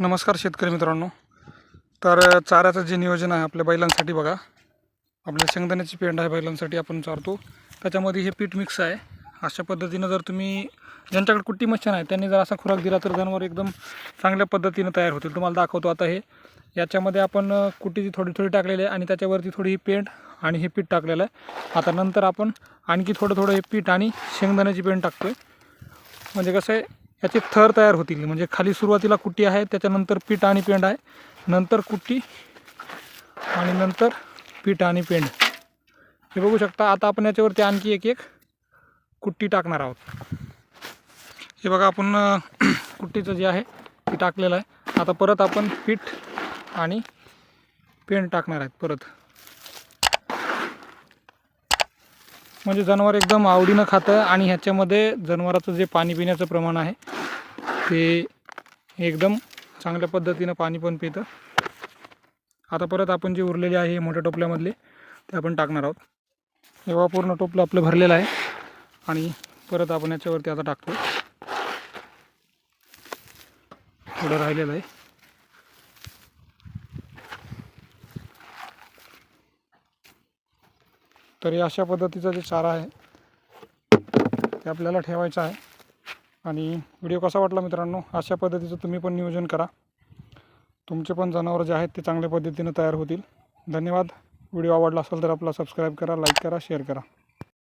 नमस्कार शेतकरी मित्रांनो. तर चाऱ्याचं जे नियोजन आहे आपल्या बैलांसाठी बघा. आपल्या शेंगदाण्याची पेंड आहे बैलांसाठी आपण चारतो. त्याच्यामध्ये हे पीठ मिक्स आहे. अशा पद्धतीनं जर तुम्ही ज्यांच्याकडे कुट्टी मशीन आहे त्यांनी जर असा खुराक दिला तर जनावर एकदम चांगल्या पद्धतीनं तयार होतील. तुम्हाला दाखवतो आता हे. याच्यामध्ये आपण कुट्टी थोडी थोडी टाकलेली आहे आणि त्याच्यावरती थोडी ही पेंड आणि हे पीठ टाकलेलं आहे. आता नंतर आपण आणखी थोडं थोडं हे पीठ आणि शेंगदाण्याची पेंड टाकतो आहे म्हणजे कसं आहे याचे थर तयार होतील. म्हणजे खाली सुरुवातीला कुट्टी आहे त्याच्यानंतर पीठ आणि पेंड आहे नंतर कुट्टी आणि नंतर पीठ आणि पेंड. हे बघू शकता आता आपण याच्यावरती आणखी एक एक कुट्टी टाकणार आहोत. हे बघा आपण कुट्टीचं जे आहे ते टाकलेलं आहे. आता परत आपण पीठ आणि पेंड टाकणार आहेत परत. म्हणजे जनावर एकदम आवडीनं खातं आणि ह्याच्यामध्ये जनावराचं जे पाणी पिण्याचं प्रमाण आहे ते एकदम चांगल्या पद्धतीनं पाणी पण पितं. आता परत आपण जे उरलेले आहे हे मोठ्या टोपल्यामधले ते आपण टाकणार आहोत. एवढा पूर्ण टोपलं आपलं भरलेलं आहे आणि परत आपण याच्यावरती आता टाकतो. थोडं राहिलेलं आहे. तर हे अशा पद्धतीचा जे चारा आहे ते आपल्याला ठेवायचं आहे. आणि व्हिडिओ कसा वाटला मित्रांनो? अशा पद्धतीचं तुम्ही पण नियोजन करा. तुमचे पण जनावरं जे आहेत ते चांगल्या पद्धतीनं तयार होतील. धन्यवाद. व्हिडिओ आवडला असेल तर आपला सबस्क्राईब करा लाईक करा शेअर करा.